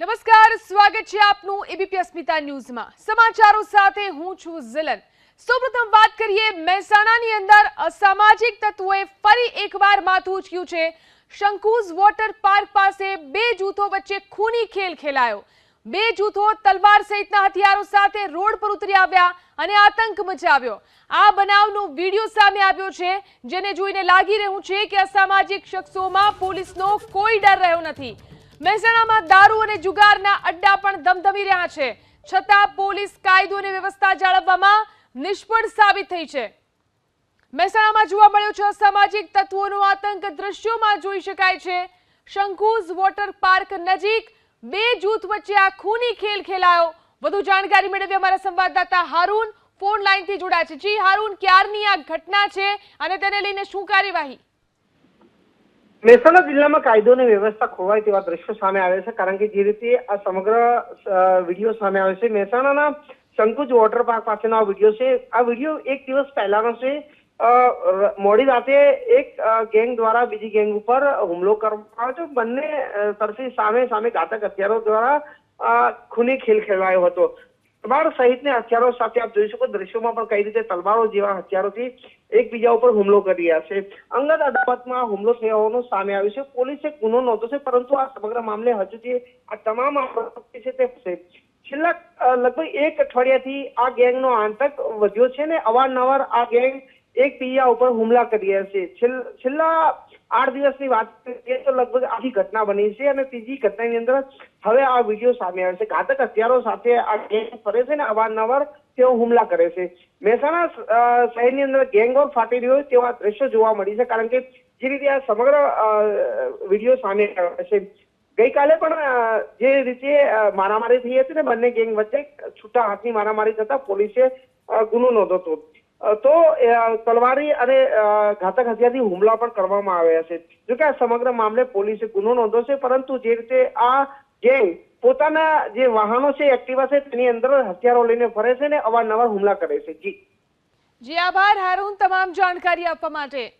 નમસ્કાર, સ્વાગત છે આપનું એબીપી અસ્મિતા ન્યૂઝમાં. સમાચારો સાથે હું છું ઝલન. સૌપ્રથમ વાત કરીએ મહેસાણાની અંદર અસામાજિક તત્વોએ ફરી એકવાર માથું ઉચક્યું છે. શંકુઝ વોટર પાર્ક પાસે બે જૂથો વચ્ચે ખૂની ખેલ ખેલાયો. બે જૂથો તલવાર સહિતના હથિયારો સાથે રોડ પર ઉતરી આવ્યા અને આતંક મચાવ્યો. આ બનાવનો વીડિયો સામે આવ્યો છે, જેને જોઈને લાગી રહ્યું છે કે અસામાજિક શખ્સોમાં પોલીસનો કોઈ ડર રહ્યો નથી. મહેસાણામાં દારૂ અને જુગારના અડ્ડા પણ ધમધમી રહ્યા છે. છતાં પોલીસ કાયદો અને વ્યવસ્થા જાળવવામાં નિષ્ફળ સાબિત થઈ છે. મહેસાણામાં જોવા મળ્યો છે સામાજિક તત્વોનો આતંક દ્રશ્યોમાં જોઈ શકાય છે. શંકુઝ વોટર પાર્ક નજીક બે જૂથ વચ્ચે આ ખૂની ખેલ ખેલાયો. વધુ જાણકારી મેળવી અમારા સંવાદદાતા હારૂન ફોન લાઈનથી જોડાયા છે. જી હારૂન, ક્યારની આ ઘટના છે અને તેને લઈને શું કાર્યવાહી? મહેસાણા જિલ્લામાં કાયદો અને વ્યવસ્થા ખોવાય તેવા દ્રશ્યો સામે આવે છે, કારણ કે જે રીતે આ સમગ્ર વીડિયો સામે આવે છે. મહેસાણાના શંકુજ વોટર પાર્ક પાસેનો આ વીડિયો છે. આ વીડિયો એક દિવસ પહેલાનો છે. મોડી રાતે એક ગેંગ દ્વારા બીજી ગેંગ ઉપર હુમલો કરવામાં આવ્યો છે બંને તરફી સામે સામે ઘાતક હથિયારો દ્વારા ખૂની ખેલ ખેલાયો હતો. તલવાર સહિતના હથિયારો સાથે આપ જોઈ શકો, દ્રશ્યોમાં પણ કઈ રીતે તલવારો જેવા હથિયારોથી એકબીજા ઉપર હુમલો કરી રહ્યા છે. અંગત અદાલતમાં હુમલો થયો સામે આવ્યું છે. પોલીસે ગુનો નોંધ્યો છે, પરંતુ આ સમગ્ર મામલે હજુ જે આ તમામ આરોપી છે તે છેલ્લા લગભગ એક અઠવાડિયાથી આ ગેંગનો આતંક વધ્યો છે ને અવારનવાર આ ગેંગ એકબીજા ઉપર હુમલા કરી છે છેલ્લા આઠ દિવસની વાત કરીએ તો લગભગ આખી ઘટના બની છે અને ત્રીજી ઘટનાની અંદર હવે આ વીડિયો સામે આવે છે. ઘાતક હથિયારો સાથે આ ગેંગ ફરે છે ને અવારનવાર તેઓ હુમલા કરે છે. મહેસાણા શહેરની અંદર ગેંગ ઓફ ફાટી રહ્યો હોય તેવા દ્રશ્યો જોવા મળી છે કારણ કે જે રીતે આ સમગ્ર વીડિયો સામે આવે છે. ગઈકાલે પણ જે રીતે મારામારી થઈ હતી ને બંને ગેંગ વચ્ચે છૂટા હાથની મારામારી થતા પોલીસે ગુનો નોંધો હતો. તો તલવારી અને ઘાતક હથિયારથી હુમલા પણ કરવામાં આવ્યા છે. જોકે આ સમગ્ર મામલે પોલીસે ગુનો નોંધ્યો છે, પરંતુ જે રીતે આ ગેંગ પોતાના જે વાહનો છે, એક્ટિવા છે, તેની અંદર હથિયારો લઈને ફરે છે ને અવારનવાર હુમલા કરે છે. જી. જી આભાર, હારૂન, તમામ જાણકારી આપવા માટે.